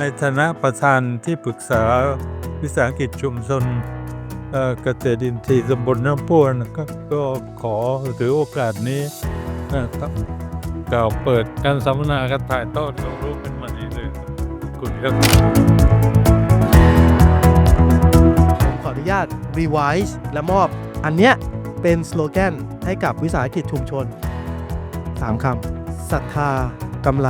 ในฐานะประธานที่ปรึกษาวิสาหกิจชุมชนเกษตรอินทรีย์ตำบลน้ำพุนก็ขอถือโอกาสนี้กล่าวเปิดการสัมมนาการถ่ายทอดความรู้เป็นมานี้เลยคุณครับผมขออนุญาต revise และมอบ อันเนี้ยเป็นสโลแกนให้กับวิสาหกิจชุมชน 3คำศรัทธา กำไร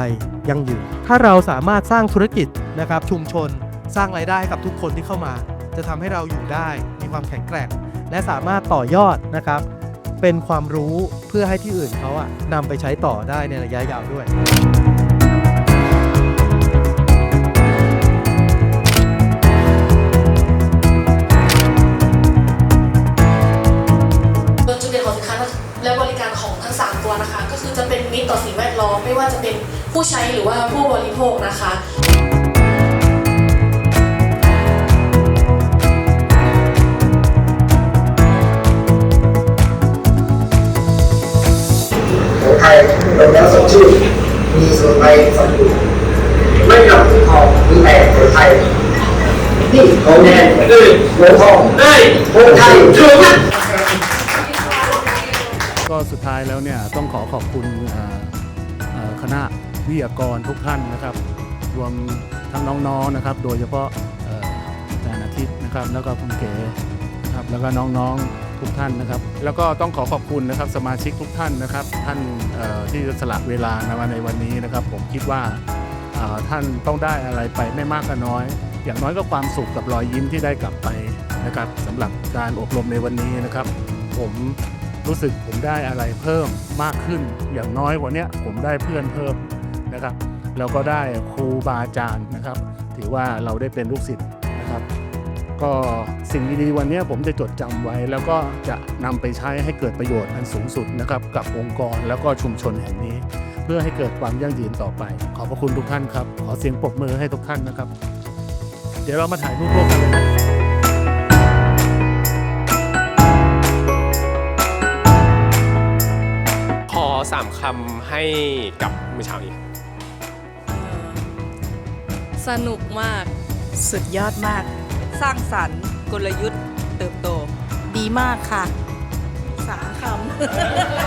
ยั่งยืน ถ้าเราสามารถสร้างธุรกิจนะครับชุมชน สร้างรายได้ให้กับทุกคนที่เข้ามา จะทำให้เราอยู่ได้มีความแข็งแกร่ง และสามารถต่อยอดนะครับ เป็นความรู้เพื่อให้ที่อื่นเขาอะนำไปใช้ต่อได้ในระยะยาวด้วย อสิ่งแวดล้อมไม่ว่าจะเป็นผู้ใช้หรือว่าผู้บริโภคนะคะของไทยเป็นแล้วสดชื่นมีสมุนไพรสมบูรณ์ไม่หนักที่ทองมีแต่คนไทยนี่ของแดงเอ้ยโหทองเอ้ยคนไทยถูกไหมก็ สุดท้ายแล้วเนี่ยต้องขอขอบคุณคณะวิทยากรทุกท่านนะครับ รวมทั้งน้องๆนะครับ โดยเฉพาะอ่อาจารย์อาทิตย์นะครับ แล้วก็คุณเก๋นะครับแล้วก็น้องๆทุกท่านนะครับ แล้วก็ต้องขอขอบคุณนะครับสมาชิกทุกท่านนะครับ ท่านที่สละเวลามาในวันนี้นะครับ ผมคิดว่าท่านต้องได้อะไรไปไม่มากก็น้อย อย่างน้อยก็ความสุขกับรอยยิ้มที่ได้กลับไปนะครับสำหรับการอบรมในวันนี้นะครับ ผม รู้สึกผมได้อะไรเพิ่มมากขึ้น อย่างน้อยวันนี้ผมได้เพื่อนเพิ่มนะครับแล้วก็ได้ครูบาอาจารย์นะครับ ถือว่าเราได้เป็นลูกศิษย์นะครับ ก็สิ่งดีๆวันนี้ผมจะจดจำไว้แล้วก็จะนำไปใช้ให้เกิดประโยชน์อันสูงสุดนะครับ กับองค์กรแล้วก็ชุมชนแห่งนี้ เพื่อให้เกิดความยั่งยืนต่อไป ขอบพระคุณทุกท่านครับ ขอเสียงปรบมือให้ทุกท่านนะครับ เดี๋ยวเรามาถ่ายรูปร่วมกันเลยนะ คำให้กับมื้อเช้านี้ สนุกมาก สุดยอดมาก สร้างสรรค์ กลยุทธ์ เติบโต ดีมากค่ะ สามคำโอเค